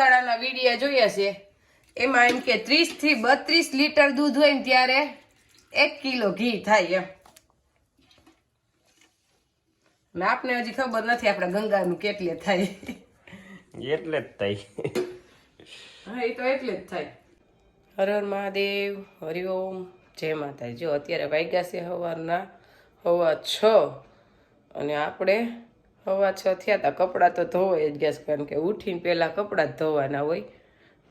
શાળાના વિડીયા જોયા છે. એમાં એમ કે ત્રીસથી બત્રીસ લીટર દૂધ હોય ને ત્યારે એક કિલો ઘી થાય એમ. આપને હજી ખબર નથી આપણે ગંગાનું કેટલે થાય. એટલે જ થાય. હા એ તો એટલે જ થાય. હર હર મહાદેવ હરિઓમ જય માતાજી. જો અત્યારે વાગ્યા છે સવારના હવા છ. અને આપણે હવા છ થયા હતા કપડાં તો ધોવાય જ ગયા કારણ કે ઉઠીને પહેલાં કપડાં ધોવાના હોય,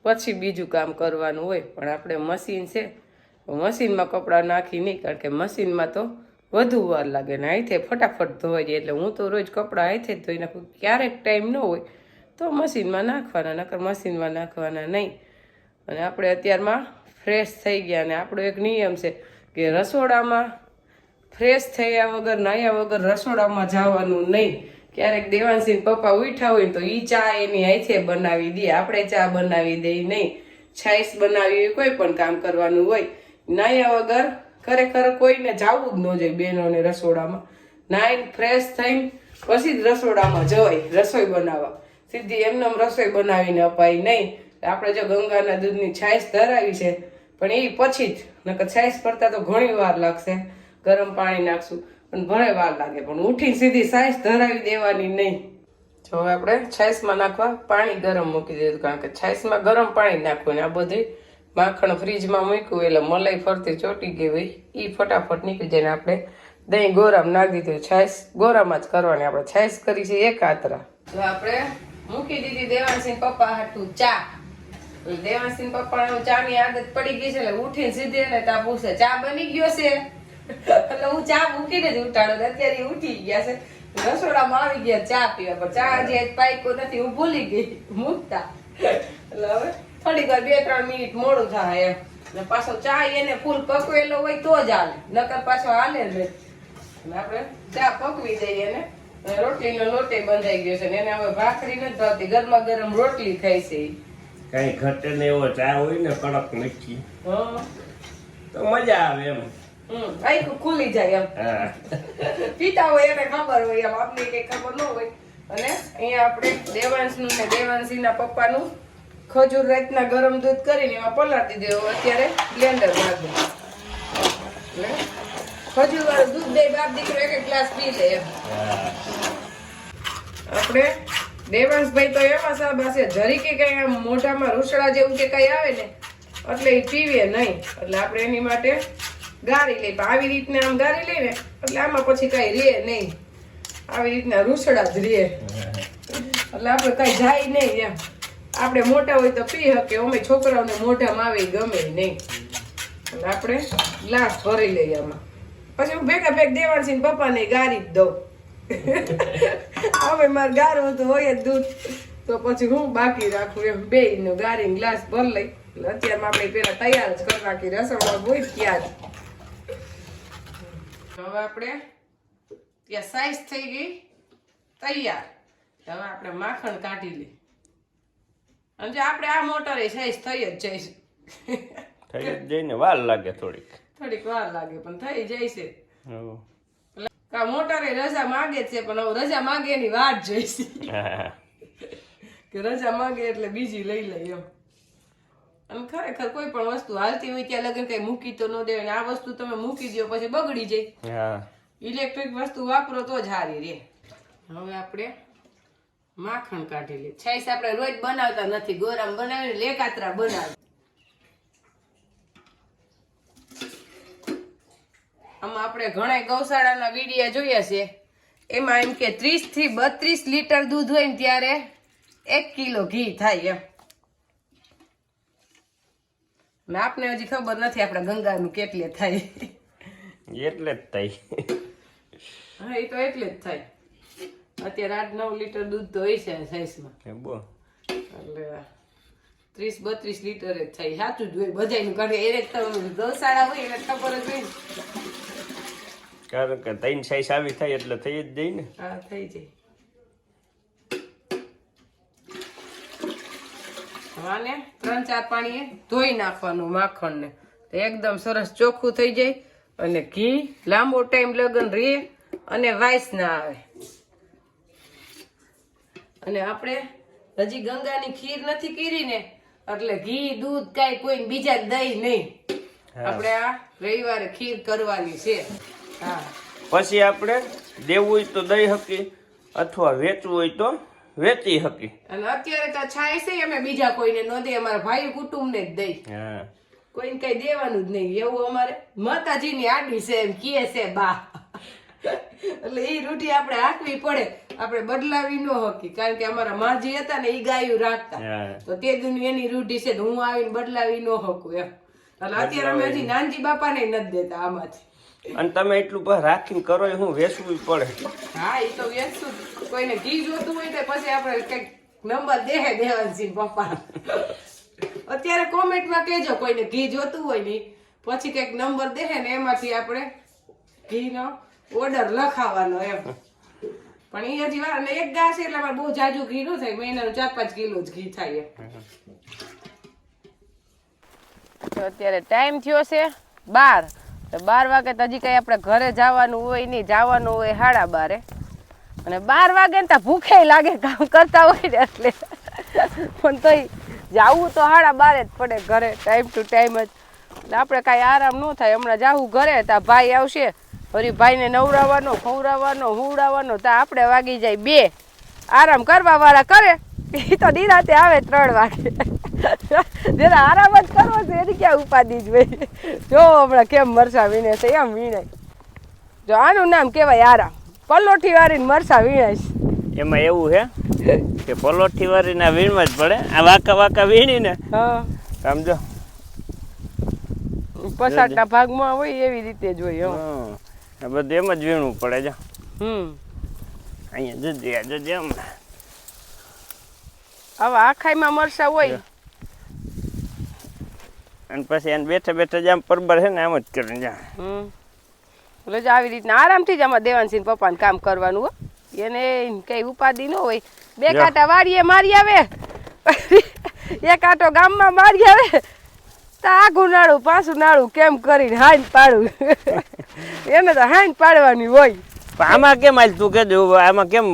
પછી બીજું કામ કરવાનું હોય. પણ આપણે મશીન છે મશીનમાં કપડાં નાખી નહીં, કારણ કે મશીનમાં તો વધુ વાર લાગે ને હાથે ફટાફટ ધોવાઈ જાય. એટલે હું તો રોજ કપડાં હાથે જ ધોઈ નાખું. ક્યારેક ટાઈમ ન હોય તો મશીનમાં નાખવાના, નકર મશીનમાં નાખવાના નહીં. અને આપણે અત્યારમાં ફ્રેશ થઈ ગયા અને આપણો એક નિયમ છે કે રસોડામાં ફ્રેશ થયા વગર નાહ્યા વગર રસોડામાં જવાનું નહીં. ક્યારેક દેવાંશીન પપ્પા ઉઠા હોય તો ઈ ચા એની હાથે બનાવી દે. આપણે ચા બનાવી દઈ નહીં. છાઈસ બનાવી કોઈ પણ કામ કરવાનું હોય. નાહ્યા વગર ખરેખર કોઈને જાવું જ ન જોઈએ બહેનોને રસોડામાં. નાહીને ફ્રેશ થઈને પછી જ રસોડામાં જવાય, રસોઈ બનાવવા. સીધી એમને રસોઈ બનાવીને અપાય નહીં. આપણે જો ગંગાના દૂધની છાશ ધરાવી છે, પણ એ પછી જ, નકર છાશ કરતાં તો ઘણી વાર લાગશે. ગરમ પાણી નાખશું. પણ ભલે વાર લાગે, પણ ઉઠી સીધી સાઈસ ધરાવી દેવાની નહીં. જો આપણે છાશમાં નાખવા, પાણી ગરમ મૂકી દીધું કારણ કે છાશમાં ગરમ પાણી નાખવું ને આ બધી માખણ ફ્રીજમાં મૂક્યું, એટલે મલાઈ ફરતી ચોટી ગઈ હોય. એ ફટાફટ નીકળી જાય ને આપણે દહીં ગોરામાં નાખી દીધું. છાશ ગોરામાં જ કરવાની. આપણે છાશ કરી છે એક આતરા. તો આપણે મૂકી દીધી દેવાંશી પપ્પા હાટું ચા. દેવાંશી પપ્પા ચા ની આદત પડી ગઈ છે, એટલે ઉઠીને સીધી એને તા પૂછે, ચા બની ગયો છે? એટલે હું ચા મૂકીને જ ઉઠાડો. અત્યારે ઉઠી ગયા છે. રસોડામાં આવી ગયા ચા પીવા પણ ચા આજ પાઈકો નથી. હું ભૂલી ગઈ. મૂકતા. એટલે હવે થોડીક વાર બે ત્રણ મિનિટ મોડું થાય એમ. ને પાછો ચા એને ફૂલ પકવેલો હોય તો જ હાલે. નકર પાછો હાલે જ નહીં. આપણે ચા પકવી દઈએ ને. રોટલીનો લોટે બંધાઈ ગયો છે ને એને હવે ભાખરી નથી ભાવતી. ગરમા ગરમ રોટલી ખાઈ છે કઈ ઘટે ને એવો ચા હોય ને કડક મીઠી. તો મજા આવે એમ. આખું ખુલી જાય એમ. પીતા હોય એને ખબર હોય એમ આપને કઈ ખબર ન હોય. અને અહીંયા આપણે દેવાંશનું ને દેવાંશીના પપ્પાનું ખજૂર રાતના ગરમ દૂધ કરીને એમાં પલાટી દેવું અત્યારે બ્લેન્ડર નાખી એટલે ખજૂર વાળું દૂધ દઈ બાપ દીકરો એક ગ્લાસ પી લે એમ. આપણે દેવાંશભાઈ તો એમાં સાહેબ હશે. જરી કે કઈ આમ મોઢામાં રૂસડા જેવું કે કઈ આવે ને એટલે એ પીવે નહીં. એટલે આપણે એની માટે ગાળી લઈ આવી રીતના આમ ગાળી લઈને એટલે આમાં પછી કઈ રે નહીં. આવી રીતના રૂસડા જ રે એટલે આપણે કઈ જાય નહીં એમ. આપણે મોટા હોય તો પી શકે અમે છોકરાઓને મોઢામાં આવે ગમે નહીં. આપણે ગ્લાસ ભરી લઈએ આમાં. પછી હું ભેગા ભેગ દેવાંશી પપ્પાને ગારી જ દઉં. હવે મારે ગારો તો હોય જ દૂધ. તો પછી હું બાકી રાખું એમ. બે નું ગારી ગ્લાસ ભરી લઈ. અત્યારમાં આપણે પેલા તૈયાર જ કરી રાખી રસોડા હોય ત્યાં જ. હવે આપણે ત્યાં સાઈઝ થઈ ગઈ તૈયાર. હવે આપણે માખણ કાઢી લઈ અને જો આપણે આ મોટરે સાઈઝ થઈ જ જઈશ થઈ જ જઈને વાર લાગે થોડીક. થોડીક વાર લાગે પણ થઈ જાય છે. કા મોટરે રજા માગે છે પણ હવે રજા માગે એની વાત જોઈશે કે રજા માગે એટલે બીજી લઈ લઈ એમ. અને ખરેખર કોઈ પણ વસ્તુ હાલતી હોય ત્યાં લગન કઈ મૂકી તો ન દેવાય આ વસ્તુ તમે મૂકી દો પછી બગડી જાય. ઇલેક્ટ્રિક વસ્તુ વાપરો તો જ હારી રે. હવે આપણે માખણ કાઢી લે છાઈસ આપણે રોજ બનાવતા નથી. ગોરામ બનાવીને લેકાતરા બનાવી. આમાં આપણે ઘણા ગૌશાળાના વિડીયા જોયા છે. એમાં એમ કે ત્રીસથી બત્રીસ લીટર દૂધ હોય ને ત્યારે એક કિલો ઘી થાય એમ. ને આપને હજી ખબર નથી આપણા ગંગાનું કેટલે થાય. એટલે જ થાય. હા એ તો એટલે જ થાય. અત્યારે આઠ નવ લીટર દૂધ તો હોય છે સાઈઝમાં. બો. એટલે ત્રીસ બત્રીસ લીટર જ થાય. સાચું જ હોય બધાયનું કારણ કે એને તો ગૌશાળા હોય એને ખબર જ હોય કારણ કે ત્રણ સાઈઝ આવી થાય એટલે થઈ જ જાય ને. હા થઈ જાય. આને ત્રણ ચાર પાણીએ ધોઈ નાખવાનું માખણને. તો એકદમ સરસ ચોખ્ખું થઈ જાય અને ઘી લાંબો ટાઈમ લગન રહે અને વાઈસ ના આવે. અને આપણે હજી ગંગાની ખીર નથી કરી ને એટલે ઘી દૂધ કાંઈ કોઈ બીજા દહી નહીં. આપણે આ રવિવારે ખીર કરવાની છે. હા. પછી આપણે દેવું હોય તો દહી હકી અથવા વેચવું હોય તો વેચી હકી. અને અત્યારે તો છાય છે અમે બીજા કોઈને ન દે અમારા ભાઈ કુટુંબને જ દઈ હા. કોઈને કઈ દેવાનું જ નહીં એવું અમારે. માતાજીની આડી છે એમ કીએ છે બા. એટલે એ રૂટી આપણે હાંકવી પડે. આપણે બદલાવી ન હકી કારણ કે અમારા માજી હતા ને એ ગાયું રાખતા. તો તે દુનિયા એની રૂઢી છે તો હું આવીને બદલાવી ન હકું એમ. એટલે અત્યારે અમે હજી નાનજી બાપાને નથી દેતા આમાંથી. અને તમે એટલું બસ રાખીને કરો એ હું વેચવું પડે. હા એ તો વેચશું કોઈને ઘી જોતું હોય તો પછી આપણે કંઈક નંબર દેહે દેવાનસિંહ પપ્પા અત્યારે કોમેન્ટમાં કહેજો કોઈને ઘી જોતું હોય ને પછી કંઈક નંબર દેહે ને એમાંથી આપણે ઘીનો ઓર્ડર લખાવવાનો એમ. પણ એ હજી વાર અને એક ગાસ છે એટલે બહુ જાજુ ઘી નું થાય. મહિનાનું ચાર પાંચ કિલો જ ઘી થાય તો અત્યારે ટાઈમ થયો છે બાર. તો બાર વાગે તો હજી કઈ આપણે ઘરે જવાનું હોય નહીં, જવાનું હોય સાડા બારે. અને બાર વાગે ને તો ભૂખે લાગે, કામ કરતા હોય ને એટલે. પણ તોય જવું તો સાડા બારે જ પડે ઘરે ટાઈમ ટુ ટાઈમ જ. આપણે કાંઈ આરામ ન થાય, હમણાં જાવું ઘરે તો ભાઈ આવશે. ફરી ભાઈને નવરાવવાનો ખવડાવવાનો હુવડાવવાનો તો આપણે વાગી જાય બે. આરામ કરવા વાળા કરે. એ તો નિરાતે આવે ત્રણ વાગે. જેને આરામ જ કરવો છે એની ક્યાં ઉપાધિ જ ભાઈ જો હમણાં કેમ મરસા વીણે છે એમ વીણાય. જો આનું નામ કહેવાય આરામ. પલોઠી વાળીને મરસા વીણાય છે. એમાં એવું છે કે પલોઠી વાળીના વીણમાં જ પડે. આ વાંકા વાંકા વીણીને. હા. સમજો પસાટના ભાગમાં હોય એવી રીતે જ હોય. બધું એમ જ વીણવું પડે જો. હમ. અહીંયા જજે જજે હમણાં હવે આખાઈમાં મરસા હોય. અને પછી એને બેઠા બેઠા જ આમ પરબર છે ને આમ જ કરે જા. હમ. એટલે જો આવી રીતના આરામથી જ આમાં દેવાનસિંહ પપ્પાને કામ કરવાનું હો. એને કઈ ઉપાધિ ન હોય. બે કાંટા વાડીએ મારી આવે. એક કાંટો ગામમાં મારી આવે. તો આઘું નાડું પાછું નાડું કેમ કરીને હાઈન પાડું? એને તો હાઈન પાડવાની હોય. આમાં કેમ આજ તું કે આમાં કેમ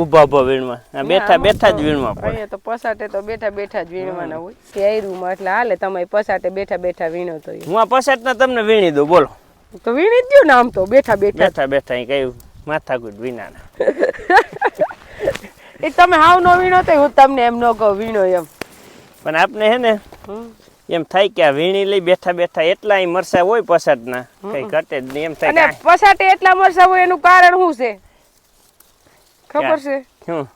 ઊભા ઊભા વીણમાં? બેઠા બેઠા જ વીણવા પડે અહીંયા તો પસાટે તો બેઠા બેઠા જ વીણવાના હોય. કેયરુમાં એટલે હાલે તમે પસાટે બેઠા બેઠા વીણો તો હું આ પસાટના તમને વીણી દઉં બોલો. તો વીણી જ દ્યો ને આમ તો બેઠા બેઠા બેઠા બેઠા અહીં કઈ માથાકૂટ વિનાના એ તમે હાવ નો વીણો તો હું તમને એમ નો કહું વીણો એમ. પણ આપને હે ને હમ. એમ થાય કે આ વીણી લઈ બેઠા બેઠા એટલા મરસા હોય પસાટના કઈ ઘટે જ નહીં એમ થાય અને પસાટે એટલા મરસા હોય એનું કારણ શું છે? ખબર છે? શું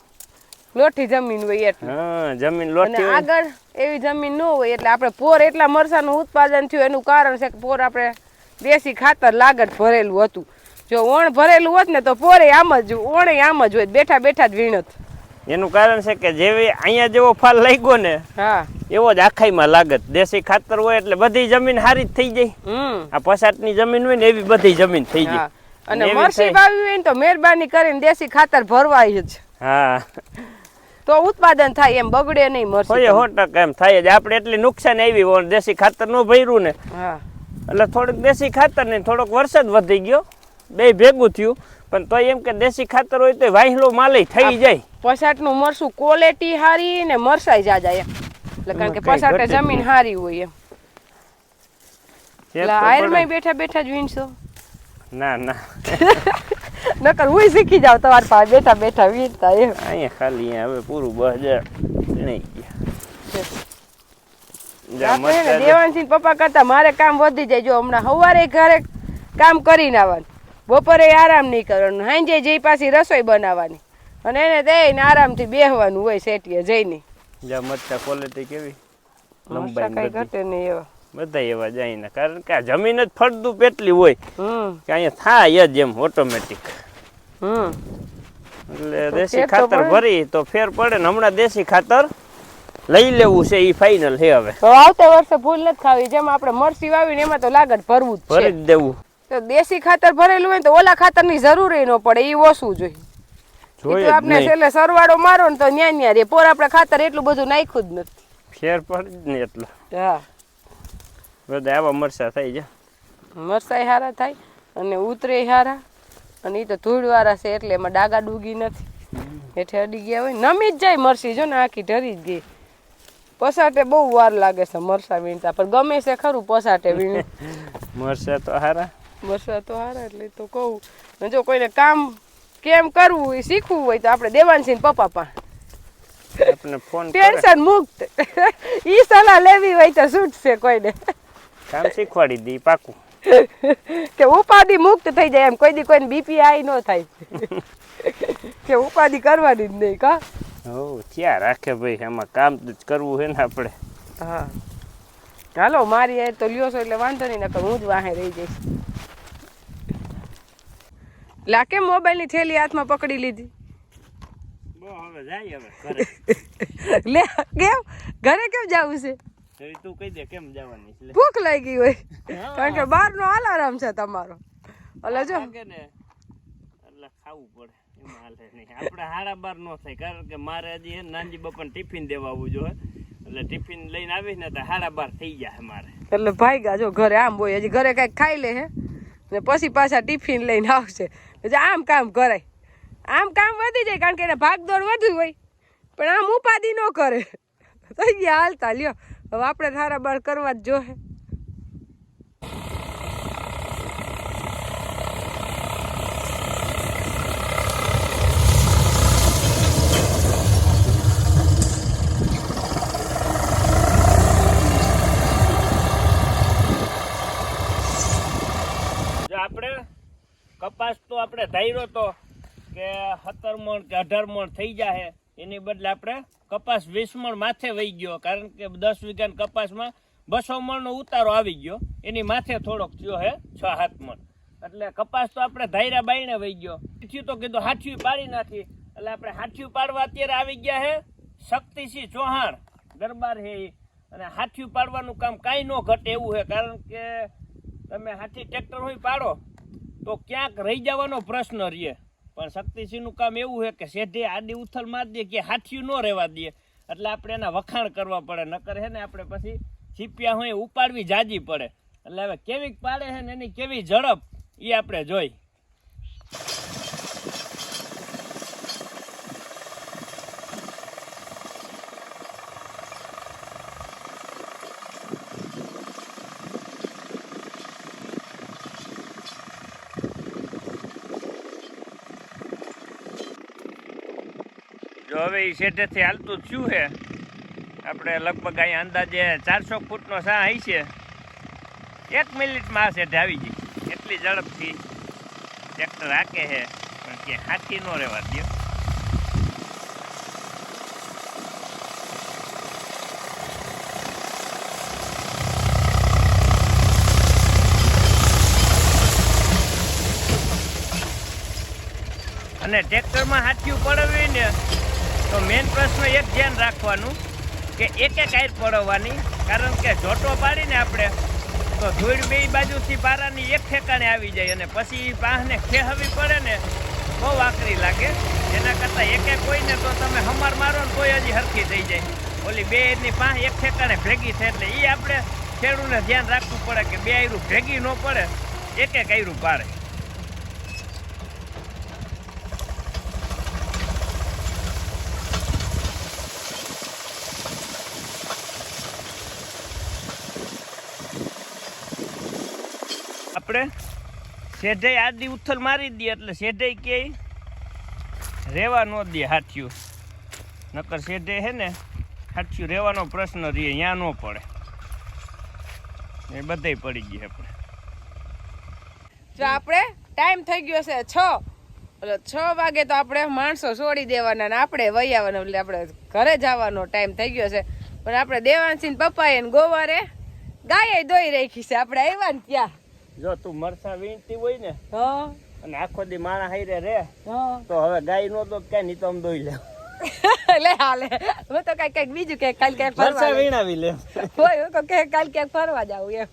લોઠી જમીન હોય એટલે. હા જમીન લોઠી હોય. આગળ એવી જમીન ન હોય એટલે આપણે પોર એટલા મરસાનું ઉત્પાદન થયું એનું કારણ છે કે પોર આપણે દેશી ખાતર લાગત ભરેલું હતું. જો ઓણ ભરેલું હોત ને તો પોરે આમ જ ઓણે આમ જ હોય બેઠા બેઠા જ વીણત. એનું કારણ છે કે જેવી અહીંયા જેવો ફાલ લાગ્યો ને હા. એવો જ આખાઈમાં લાગત દેશી ખાતર હોય એટલે બધી જમીન હારી જ થઈ જાય. આ પસાટની જમીન હોય ને એવી બધી જમીન થઈ જાય. અને મરસી વાવી હોય ને તો મહેરબાની કરીને દેશી ખાતર ભરવાય જ. હા. તો ઉત્પાદન થાય એમ બગડે નહીં મરસી સો ટકા એમ થાય જ. આપણે એટલી નુકસાન આવી હોય દેશી ખાતર નો ભર્યું ને. હા. એટલે થોડુંક દેશી ખાતર ને થોડોક વરસાદ વધી ગયો. બે ભેગું થયું. પણ તોય એમ કે દેશી ખાતર હોય તો વાહિલો માલય થઈ જાય. પસાટનું મરસું ક્વોલિટી હારી ને મરસાઈ જાજા એમ. એટલે કારણ કે પસાટે જમીન સારી હારી હોય એમ. એટલે આયરમાં બેઠા બેઠા જ વીણશો ના ના. નકર હું શીખી જાવ તમારી પાસે બેઠા બેઠા વીણતા એમ. અહીંયા ખાલી હવે પૂરું બસ ગણાઈ ગયા. દેવાનસિંહ પપ્પા કરતા મારે કામ વધી જાય. જો હમણાં સવારે ઘરે કામ કરીને આવવાનું. બપોરે આરામ નહીં કરવાનું. સાંજે જઈ પાછી રસોઈ બનાવવાની. અને એને દઈને આરામથી બેહવાનું હોય સેટીએ જઈને. જા મરચા ક્વોલિટી કેવી? લંબાઈ કઈ ઘટે નહીં એવા. બધા એવા જાય ને કારણ કે આ જમીન જ ફળદું પેટલી હોય કે અહીંયા થાય જ એમ ઓટોમેટિક એટલે દેશી ખાતર ભરી તો ફેર પડે ને હમણાં દેશી ખાતર લઈ લેવું છે એ ફાઇનલ છે હવે. તો આવતા વર્ષે ભૂલ નથી ખાવી. જેમ આપણે મરસી વાવીને એમાં તો લાગત ભરવું જ ભરી જ દેવું. તો દેશી ખાતર ભરેલું હોય ને તો ઓલા ખાતરની જરૂર ન પડે એ ઓછું જોઈએ. ઈ આપણે છેલ્લે સરવાળો મારો ને તો ન્યા ન્યા રે. પોર આપણે ખાતર એટલું બધું નાખ્યું જ નથી. ફેર પડે જ ને એટલે. હા. બધા આવા મરસા થઈ જાય મરસાઈ હારા થાય અને ઉતરે હારા. અને એ તો ધૂળવાળા છે એટલે એમાં ડાગા ડૂગી નથી. હેઠે અડી ગયા હોય નમી જ જાય મરસી. જો ને આખી ઢરી જ ગઈ. પસાટે બહુ વાર લાગે છે મરસા વીણતા. પણ ગમે છે ખરું પસાટે વીણ મરસા તો હારા. મરસા તો હારા એટલે તો કહું. જો કોઈને કામ કેમ કરવું એ શીખવું હોય તો આપણે દેવાનસિંહ પપ્પા પા આપણે ફોન ટેન્શન મુક્ત. ઈ સલાહ લેવી હોય તો છૂટશે કોઈને. કામ શીખવાડી દી પાકું. કે ઉપાધિ મુક્ત થઈ જાય એમ કોઈ દી કોઈને બીપી આઈ ન થાય. કે ઉપાધિ કરવાની જ નહીં કા? હો ક્યાં રાખે ભાઈ એમાં કામ જ કરવું હે ને આપણે. હા. હાલો મારી એ તો લ્યો છો એટલે વાંધો નહીં નકર હું જ વાહે રહી જઈશ. લા કેમ મોબાઈલની થેલી હાથમાં પકડી લીધી? લે કેમ? ઘરે કેમ જવું છે? તું કહી દે કેમ જવાની. ભૂખ લાગી હોય. કારણ કે બહારનો અલાર્મ છે તમારો. એટલે જો. એટલે ખાવું પડે આપણે હાડા બાર નો થાય કારણ કે મારે હજી ને નાનજી બાપાને ટિફિન દેવા આવવું જોઈએ. એટલે ટિફિન લઈને આવીશ ને તો હાડા બાર થઈ જાય મારે. એટલે ભાઈ જો ઘરે આમ હોય હજી ઘરે કંઈક ખાઈ લે હે. ને પછી પાછા ટિફિન લઈને આવશે. એટલે આમ કામ કરાય. આમ કામ વધી જાય કારણ કે એને ભાગદોડ વધુ હોય. પણ આમ ઉપાધિ ન કરે. થઈ હાલતા, લ્યો. હવે આપણે થારા બાર કરવા જ જોહે. આપણે કપાસ તો આપણે ધાર્યો તો કે સત્તર મણ કે અઢાર મણ થઈ જાય એની બદલે આપણે કપાસ વીસ મણ માથે વહી ગયો. કારણ કે દસ વીઘાના કપાસમાં બસો મણનો ઉતારો આવી ગયો. એની માથે થોડોક થયો હે છ સાત મણ. એટલે કપાસ તો આપણે ધાર્યા બાઈને વહી ગયો. થયું તો કીધું હાથિયું પાડી નાખી. એટલે આપણે હાથિયું પાડવા અત્યારે આવી ગયા હે શક્તિસિંહ ચૌહાણ. દરબાર હે. અને હાથિયું પાડવાનું કામ કાંઈ ન ઘટે એવું છે કારણ કે તમે હાથી ટ્રેક્ટર હોય પાડો. તો ક્યાંક રહી જવાનો પ્રશ્ન રહે. પણ શક્તિસિંહનું કામ એવું છે કે સેઢે આડી ઉથલ માર દે કે હાથિયું ન રહેવા દે. એટલે આપણે એના વખાણ કરવા પડે. નકર હે ને આપણે પછી છીપિયા હોય ઉપાડવી જાજી પડે. એટલે હવે કેવી પાડે છે ને એની કેવી ઝડપ એ આપણે જોઈ જો હવે એ શેઢેથી હાલતું થયું છે. આપણે લગભગ અહીં અંદાજે ચારસો ફૂટનો સા અહીં છે. એક મિનિટમાં આ શેઢે આવી ગઈ. એટલી ઝડપથી ટ્રેક્ટર હાકે છે, પણ કે હાથી ન રહેવા દે અને ટ્રેક્ટરમાં હાથિયું પડવી ને તો મેઇન પ્રશ્ન એક ધ્યાન રાખવાનું કે એક એક આયર પડવાની કારણ કે જોટો પાડીને આપણે તો ધૂળ બે બાજુથી પારાની એક ઠેકાણે આવી જાય અને પછી એ પાહને ખેહવી પડે ને બહુ આકરી લાગે. એના કરતાં એક એક હોય ને તો તમે હમાર મારો ને કોઈ હજી હરખી થઈ જાય. ઓલી બે ની પાહ એક ઠેકાણે ભેગી થાય એટલે એ આપણે ખેડૂને ધ્યાન રાખવું પડે કે બે આયરું ભેગી ન પડે, એક એક આયરું પાડે આપણે શેઢે આડી ઉથલ મારી દઈએ એટલે શેઢે કે રેવા ન દે હાથિયું. નકર શેઢે હે ને હાથિયું રહેવાનો પ્રશ્ન રહે ત્યાં ન પડે. એ બધે પડી ગઈ આપણે. જો આપણે ટાઈમ થઈ ગયો છે છ. એટલે છ વાગે તો આપણે માણસો છોડી દેવાના ને આપણે વહી આવવાના, એટલે આપણે ઘરે જવાનો ટાઈમ થઈ ગયો છે. પણ આપણે દેવાંશી પપ્પાએ ગોવારે ગાય દોઈ રાખી છે. આપણે આવ્યા ને ત્યાં. જો તું મરસા વીણતી હોય ને અને આખો દી માણા હાઈરે રે તો? હવે ગાય નો તો કઈ નહીં તો આમ દોઈ લે. લે હાલે હું તો કઈ કંઈક બીજું કે કાલ ક્યાંક ફરવા. વીણાવી લે. હોય હું તો કે કાલ ક્યાંક ફરવા જાવ એમ.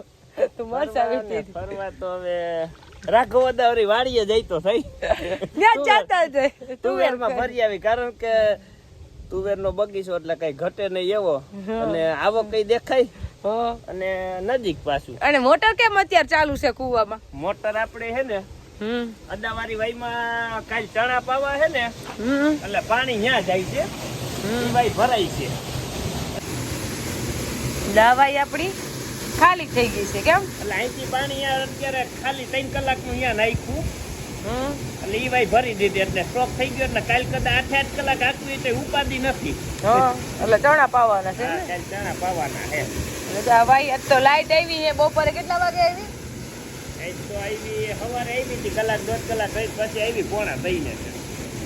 તું મરસા વીણતી ફરવા તો હવે રાઘવ દાવરી વાડીએ જઈ તો થઈ. ત્યાં ચાલતા જ તુવેરમાં ફરી આવી કારણ કે તુવેર નો બગીચો એટલે કઈ ઘટે નહીં એવો. અને આવો કઈ દેખાય? અને નજીક પાછું. અને મોટર કેમ અત્યારે ચાલુ છે કુવામાં? મોટર આપણે હે ને હમ. અદાવારી વાઈમાં કાલ ચણા પાવા છે ને હમ. એટલે પાણી ન્યા જાય છે હમ. ઈ વાઈ ભરાય છે. દવાઈ આપણી ખાલી થઈ ગઈ છે કેમ? એટલે અહીંથી પાણી અત્યારે ખાલી ત્રણ કલાકનું અહીંયા નાખ્યું. હમ. એટલે એ ભાઈ ભરી દીધી એટલે સ્ટોક થઈ ગયો એટલે કાલ કદાચ આઠ આઠ કલાક આખવી તો ઉપાધિ નથી. એટલે ચણા પાવાના છે ને? ચણા પાવાના હે એટલે ભાઈ આજ તો લાઈટ આવી છે બપોરે કેટલા વાગે આવી? આજ તો આવી સવારે આવી હતી કલાક દોઢ કલાક રહી પછી આવી પોણા થઈને. છે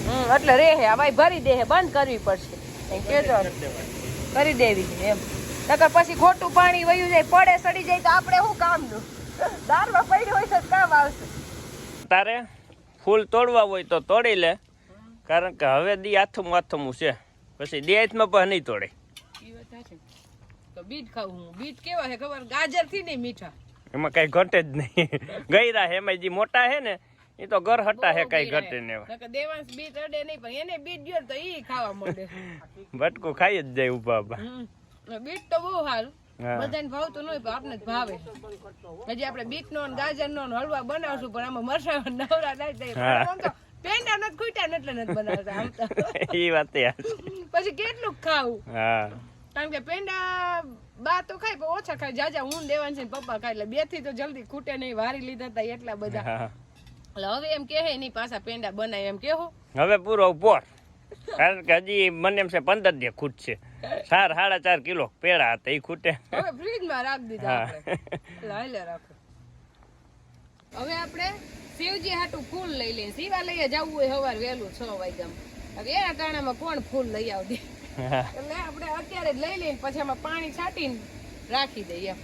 હમ એટલે રે હે આ ભાઈ ભરી દે હે બંધ કરવી પડશે. કેજો. કરી દેવી એમ. નકર પછી ખોટું પાણી વયું જાય પડે સડી જાય તો આપણે શું કામનું? દારમાં પડ્યું હોય તો કામ આવશે. તારે? ફૂલ તોડવા હોય તો તોડી લે. કારણ કે હવે દી આથમ આથમું છે. પછી દે હાથમાં પણ નહીં તોડે. તો બીટ ખાવું બીટ કેવા છે ખબર? ગાજરથી નહીં મીઠા. એમાં કઈ ઘટે જ નહીં. ગયરા હે એમાં જે મોટા હે ને એ તો ઘર હટા હે કઈ ઘટે ને દેવાંશ બીટ અડે નહીં પણ એને બીટ ગયો તો ઈ ખાવા મળે ભટકું ખાઈ જ જાય ઊભા બીટ તો બહુ સારું. બધાને ભાવતું નહીં જ ભાવે. હજી આપણે બીટ નો ગાજર નો હલવા બનાવશું પણ આમાં મરસા નવરા નહીં થાય પેંડા નથી ખૂટ્યા એટલે નથી બનાવતા આમ તો. એ વાત પછી કેટલું ખાવું? કારણ કે પેંડા બા તો ખાય પણ ઓછા ખાય. જાજા હું દેવાન છે પપ્પા ખાય એટલે બેથી તો જલ્દી ખૂટે નહીં વારી લીધા હતા એટલા બધા. એટલે હવે એમ કહે નહીં પાછા પેંડા બનાય. એમ કેહો હવે પૂરો પોર કારણ કે હજી મને એમ છે પંદર દે ખૂટશે ચાર સાડા ચાર કિલો પેડા હતા એ ખૂટે. હવે ફ્રીજમાં રાખી દીધા આપણે. હાલે રાખો. હવે આપણે શિવજી હાટું ફૂલ લઈ લઈએ. શિવાલયે જવું હોય સવાર વહેલું છ વાગ્યામાં. હવે એના ટાણામાં કોણ ફૂલ લઈ આવતી? એટલે આપણે અત્યારે જ લઈ લઈને પછી એમાં પાણી છાંટીને રાખી દઈએ એમ.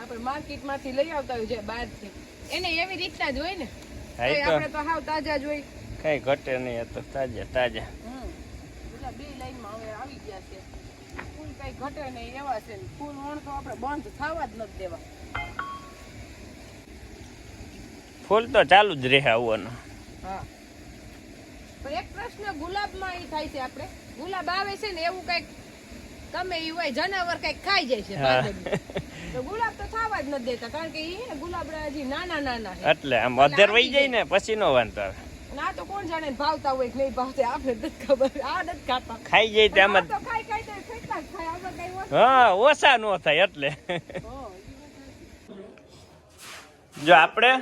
આપણે માર્કેટમાંથી લઈ આવતા હોય છે બહારથી. એને એવી રીતના જ હોય ને? આપણે તો હાવ તાજા જ હોય. કઈ ઘટે નહીં તો તાજા તાજા. બે લાઈનમાં હવે આવી ગયા છે. ફૂલ કઈ ઘટે નહીં એવા છે ફૂલ વણ તો આપણે બંધ થવા જ નથી દેવા. ફૂલ તો ચાલુ જ રહે આવવાનું. હા. પણ એક પ્રશ્ન ગુલાબમાં એ થાય છે આપણે. ગુલાબ આવે છે ને એવું કંઈક તમે એ હોય જનાવર કંઈક ખાઈ જાય છે તો ગુલાબ તો થવા જ નથી દેતા કારણ કે એ ગુલાબડા હજી નાના નાના એટલે આમ અધેર વહી જાય. ને પછી નો વાંધો આવે. આ તો કોણ જાણે ને ભાવતા હોય કે નહીં ભાવતા આપણે નથી ખબર આ નથી ખાતા. ખાઈ જાય તો જ. ખાઈ ખાઈ તો કેટલા ખાય આમાં કઈ હા ઓછા નો થાય એટલે. જો આપણે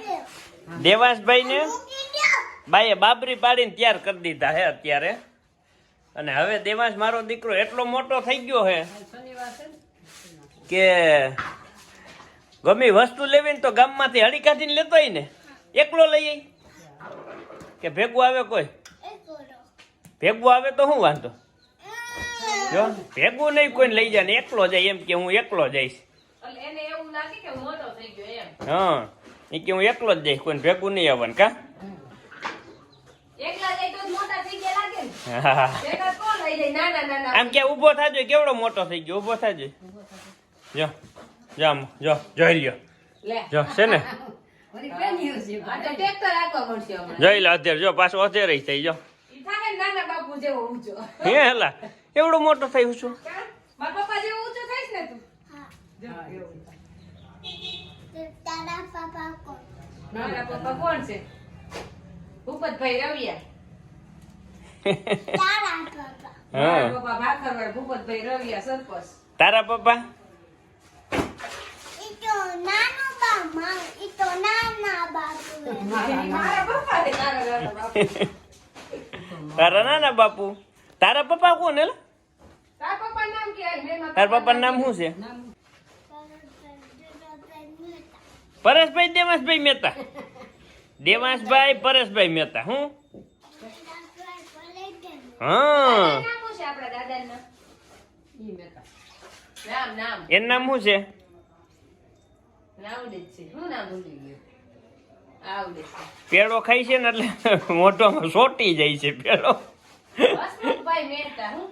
દેવાંશભાઈ ને બાઈએ બાબરી પાડીને તૈયાર કરી દીધા હે અત્યારે. અને હવે દેવાંશ મારો દીકરો એટલો મોટો થઈ ગયો હે કે ગમે વસ્તુ લેવી ને તો ગામમાંથી હળી કાઢીને લેતો ને એકલો લઈ આઈ કે ભેગું આવે કોઈ? ભેગું આવે તો શું વાંધો? જો ભેગું નહીં કોઈને લઈ જાય ને એકલો જાય એમ કે હું એકલો જઈશ. હું મોટો થઈ ગયો એમ. હા એ કે હું એકલો જ જઈશ કોઈને ભેગું નહીં આવવાનું કા? જ આમ કે ઊભો થાજો કેવડો મોટો થઈ ગયો ઊભો થાજો જો જો જો જોઈ લ્યો. લે. જો છે ને? જોઈ લો અત્યારે જો પાછો અત્યારે થઈ જો ઈ થાય ને નાના બાપુ જેવો ઊંચો. હે હેલા એવડો મોટો થયું છું. કાં? મારા પપ્પા જેવો ઊંચો થઈશ ને તું? જો, એવું. મારા પપ્પા કોણ છે? ભૂપતભાઈ રવિયા. તારા પપ્પા. તારા નાના બાપુ. તારા પપ્પા હેલા? તારા પપ્પા નામ શું છે? પરેશભાઈ, દેવાંશભાઈ મહેતા. દેવાંશભાઈ, પરેશભાઈ મહેતા. હું? હા. એનું નામ શું છે? પેડો ખાઈ છે ને એટલે મોટો સોટી જાય છે પેડો. ભાઈ મેળતા હું